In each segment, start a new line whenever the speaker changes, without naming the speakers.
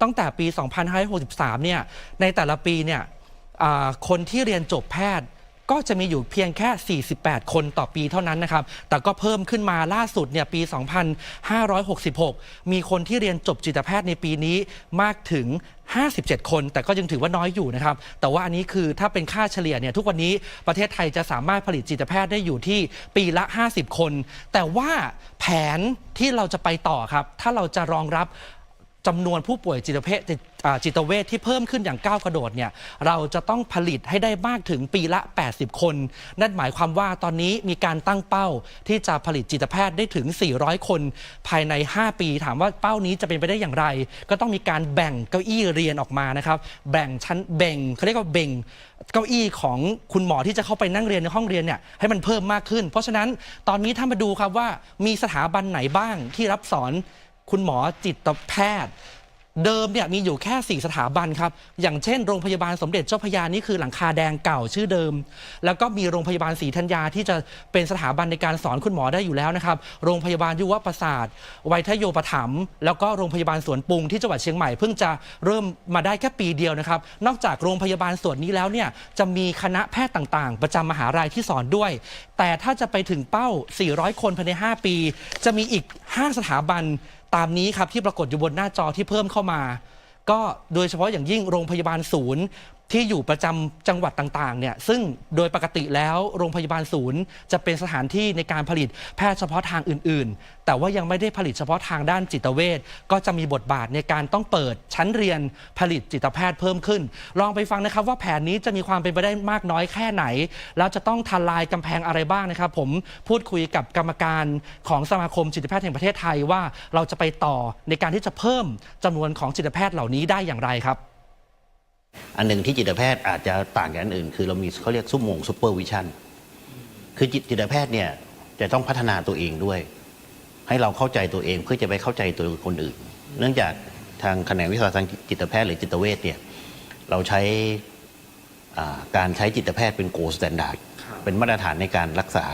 ตั้งแต่ปี 2563 เนี่ย ในแต่ละปีเนี่ยคนที่เรียนจบแพทย์ก็จะมีอยู่เพียงแค่ 48 คนต่อปีเท่านั้นนะครับ แต่ก็เพิ่มขึ้นมาล่าสุดเนี่ยปี 2566 มีคนที่เรียนจบจิตแพทย์ในปีนี้มากถึง 57 คน แต่ก็ยังถือว่าน้อยอยู่นะครับ แต่ว่าอันนี้คือถ้าเป็นค่าเฉลี่ยเนี่ยทุกวันนี้ประเทศไทยจะสามารถผลิตจิตแพทย์ได้อยู่ที่ปีละ 50 คน แต่ว่าแผนที่เราจะไปต่อครับ ถ้าเราจะรองรับ จำนวนผู้ป่วยจิตเภทจิตเวชที่เพิ่มขึ้นอย่างก้าวกระโดดเนี่ยเราจะต้องผลิตให้ได้มากถึงปีละ 80 คน นั่นหมายความว่าตอนนี้มีการตั้งเป้าที่จะผลิตจิตแพทย์ได้ถึง 400 คน ภายใน 5 ปี ถามว่าเป้านี้จะเป็นไปได้อย่างไร ก็ต้องมีการแบ่งเก้าอี้เรียนออกมานะครับ แบ่งชั้นแบ่งเขาเรียกว่าแบ่งเก้าอี้ของคุณหมอที่จะเข้าไปนั่งเรียนในห้องเรียนเนี่ยให้มันเพิ่มมากขึ้น เพราะฉะนั้นตอนนี้ถ้ามาดูครับว่ามีสถาบันไหนบ้างที่รับสอน คุณหมอจิตแพทย์ เดิมเนี่ยมีอยู่แค่ 4 สถาบันครับ อย่างเช่นโรงพยาบาลสมเด็จเจ้าพระยานี่คือหลังคาแดงเก่าชื่อเดิม แล้วก็มีโรงพยาบาลศรีธัญญาที่จะเป็นสถาบันในการสอนคุณหมอได้อยู่แล้วนะครับ โรงพยาบาลยุวประสาทไวยทโยปถัมภ์แล้วก็โรงพยาบาลสวนปรุงที่จังหวัดเชียงใหม่เพิ่งจะเริ่มมาได้แค่ปีเดียวนะครับ นอกจากโรงพยาบาลส่วนนี้แล้วเนี่ยจะมีคณะแพทย์ต่างๆ ประจำมหาลัยที่สอนด้วย แต่ถ้าจะไปถึงเป้า 400 คนภายใน 5 ปี จะมีอีก 5 สถาบัน ตามนี้ครับที่ปรากฏอยู่บนหน้าจอที่เพิ่มเข้ามา ก็โดยเฉพาะอย่างยิ่งโรงพยาบาลศูนย์ที่อยู่ประจำจังหวัดต่างๆเนี่ยซึ่งโดยปกติแล้วโรงพยาบาลศูนย์ จะเป็นสถานที่ในการผลิตแพทย์เฉพาะทางอื่น ๆ แต่ว่ายังไม่ได้ผลิตเฉพาะทางด้านจิตเวชก็จะมีบทบาทในการต้องเปิดชั้นเรียนผลิตจิตแพทย์เพิ่มขึ้น ลองไปฟังนะครับว่าแผนนี้จะมีความเป็นไปได้มากน้อยแค่ไหน แล้วจะต้องทลายกำแพงอะไรบ้างนะครับ ผมพูดคุยกับกรรมการของสมาคมจิตแพทย์แห่งประเทศไทยว่าเราจะไปต่อในการที่จะเพิ่มจำนวนของจิตแพทย์เหล่านี้ได้อย่างไรครับ
อันหนึ่งที่จิตแพทย์อาจจะต่างจากอันอื่น คือเรามีเขาเรียกซุปโมงซูเปอร์วิชั่นคือจิตจิตแพทย์เนี่ยจะต้องพัฒนาตัวเองด้วย ให้เราเข้าใจตัวเองเพื่อจะไปเข้าใจตัวคนอื่น เนื่องจากทางแขนงวิชาทางจิตแพทย์หรือจิตเวชเนี่ยเราใช้อ่าการใช้จิตแพทย์เป็นโกลสแตนดาร์ดเป็นมาตรฐานในการรักษา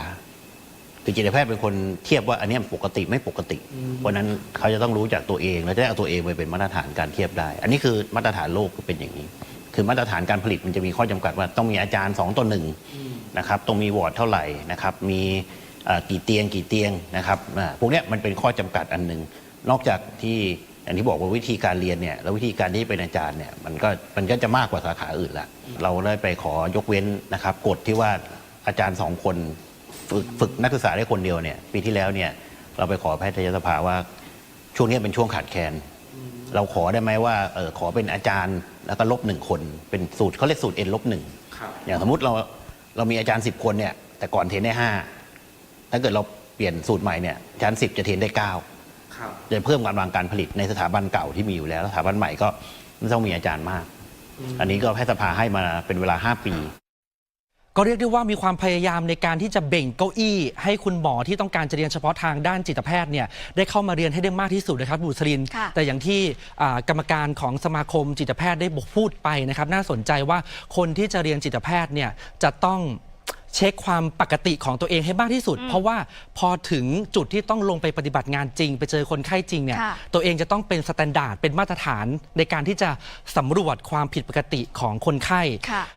คือจิตแพทย์เป็นคนเทียบว่าอันเนี้ยปกติไม่ปกติ เพราะฉะนั้นเขาจะต้องรู้จากตัวเอง แล้วจะได้เอาตัวเองไปเป็นมาตรฐานการเทียบได้ อันนี้คือมาตรฐานโลกคือเป็นอย่างนี้ คือมาตรฐานการผลิตมันจะมีข้อจำกัดว่าต้องมีอาจารย์ 2ต่อหนึ่งนะครับต้องมีวอร์ดเท่าไหร่นะครับมีเอ่อกี่เตียงกี่เตียงนะครับอ่าพวกเนี้ยมันเป็นข้อจำกัดอันหนึ่งนอกจากที่อย่างที่บอกว่าวิธีการเรียนเนี่ยแล้ววิธีการที่เป็นอาจารย์เนี่ยมันก็มันก็จะมากกว่าสาขาอื่นละเราได้ไปขอยกเว้นนะครับกฎที่ว่าอาจารย์สองคนฝึกฝึกนักศึกษาได้คนเดียวเนี่ยปีที่แล้วเนี่ยเราไปขอแพทยสภาว่าช่วงนี้เป็นช่วงขาดแคลน เราขอได้ไหมว่าเออขอเป็นอาจารย์แล้วก็ลบหนึ่งคน เป็นสูตรเขาเรียกสูตร n ลบหนึ่งอย่างสมมติเราเรามีอาจารย์สิบคนเนี่ยแต่ก่อนเทรนได้ห้าถ้าเกิดเราเปลี่ยนสูตรใหม่เนี่ยอาจารย์สิบจะเทรนได้เก้าจะเพิ่มกำลังการผลิตในสถาบันเก่าที่มีอยู่แล้วสถาบันใหม่ก็ไม่ต้องมีอาจารย์มาก อันนี้ก็แพทยสภาให้มาเป็นเวลา 5 ปี
ก็เรียกได้ว่ามีความพยายามในการที่จะเบ่งเก้าอี้ ให้คุณหมอที่ต้องการจะเรียนเฉพาะทางด้านจิตแพทย์เนี่ยได้เข้ามาเรียนให้ได้มากที่สุดนะครับบุษรินทร์
ค่ะ
แต่อย่างที่อ่ากรรมการของสมาคมจิตแพทย์ได้บอกพูดไปนะครับ น่าสนใจว่าคนที่จะเรียนจิตแพทย์เนี่ยจะต้องเช็คความปกติของตัวเองให้มากที่สุด เพราะว่าพอถึงจุดที่ต้องลงไปปฏิบัติงานจริง ไปเจอคนไข้จริงเนี่ย
ค่ะ
ตัวเองจะต้องเป็นสแตนดาร์ดเป็นมาตรฐานในการที่จะสำรวจความผิดปกติของคนไข้
ค่ะ